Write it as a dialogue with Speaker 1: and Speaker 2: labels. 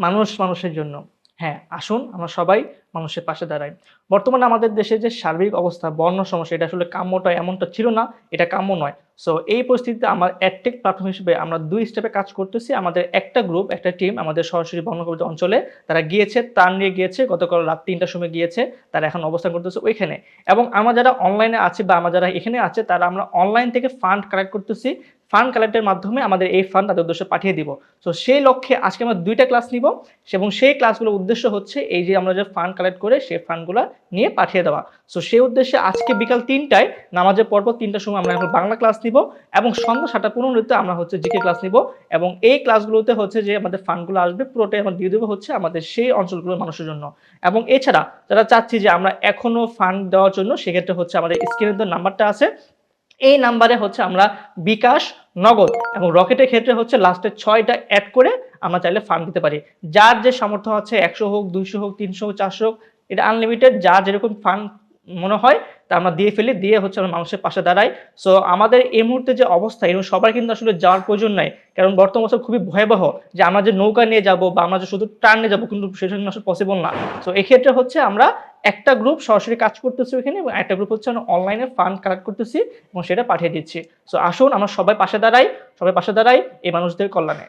Speaker 1: মানুষ মানুষের জন্য। হ্যাঁ আসুন আমরা সবাই মানুষের পাশে দাঁড়াই। বর্তমানে আমাদের দেশে যে সার্বিক অবস্থা, বর্ণ সমস্যা, এটা আসলে কাম্যটা এমনটা ছিল না, এটা কাম্য নয়। সো এই পরিস্থিতিতে আমার অ্যাডটেক প্ল্যাটফর্ম হিসেবে আমরা দুই স্টেপে কাজ করতেছি। আমাদের একটা গ্রুপ একটা টিম আমাদের সরাসরি বর্ণকবিতা অঞ্চলে তারা গিয়েছে তার নিয়ে গিয়েছে, গতকাল রাত তিনটার সময় গিয়েছে, তারা এখন অবস্থান করতেছে ওইখানে। এবং আমরা যারা অনলাইনে আছে বা আমরা যারা এখানে আছে, তারা আমরা অনলাইন থেকে ফান্ড কালেক্ট করতেছি। ফান্ড কালেক্টের মাধ্যমে আমাদের এই ফান্ড তাদের উদ্দেশ্যে পাঠিয়ে দিব। তো সেই লক্ষ্যে আজকে আমরা দুইটা ক্লাস নিব এবং সেই ক্লাসগুলোর উদ্দেশ্য হচ্ছে এই যে আমরা যে ফান্ড কালেক্ট করে সেই ফান্ডগুলো নিয়ে পাঠিয়ে দেওয়া। সো সেই উদ্দেশ্যে আজকে বিকাল তিনটায় নামাজের পরপর তিনটার সময় আমরা এখন বাংলা ক্লাস এবং সন্ধ্যা সাতটা পনেরোতে আমরা হচ্ছে জিকে ক্লাস নিব এবং এই ক্লাসগুলোতে হচ্ছে যে আমাদের ফান্ডগুলো আসবে, পুরোটাই আমরা দিয়ে দেবো হচ্ছে আমাদের সেই অঞ্চলগুলোর মানুষের জন্য। এবং এছাড়া যারা চাচ্ছি যে আমরা এখনও ফান্ড দেওয়ার জন্য, সেক্ষেত্রে হচ্ছে আমাদের স্ক্রিনের যে নাম্বারটা আছে। এই নাম্বারে হচ্ছে আমরা বিকাশ, নগদ এবং রকেটের ক্ষেত্রে হচ্ছে লাস্টের ছয়টা অ্যাড করে আমরা চাইলে ফান্ড দিতে পারি। যার যে সামর্থ্য আছে একশো হোক, দুইশো হোক, তিনশো হোক, চারশো হোক, এটা আনলিমিটেড যা যেরকম ফান্ড মনে হয় তা আমরা দিয়ে ফেলি, দিয়ে হচ্ছে আমরা মানুষের পাশে দাঁড়াই। সো আমাদের এই মুহূর্তে যে অবস্থা এবং সবার কিন্তু আসলে যাওয়ার প্রয়োজন নাই। কারণ বর্তমান অবস্থা খুবই ভয়াবহ যে আমরা যে নৌকা নিয়ে যাব বা আমরা যে শুধু ট্রান নিয়ে যাব, কিন্তু সেটা কিন্তু আসলে পসিবল না। সো এক্ষেত্রে হচ্ছে আমরা একটা গ্রুপ সরাসরি কাজ করতেছি ওখানে এবং একটা গ্রুপ হচ্ছে আমরা অনলাইনে ফান্ড কালেক্ট করতেছি এবং সেটা পাঠিয়ে দিচ্ছি। সো আসুন আমরা সবাই পাশে দাঁড়াই, সবাই পাশে দাঁড়াই এই মানুষদের কল্যাণে।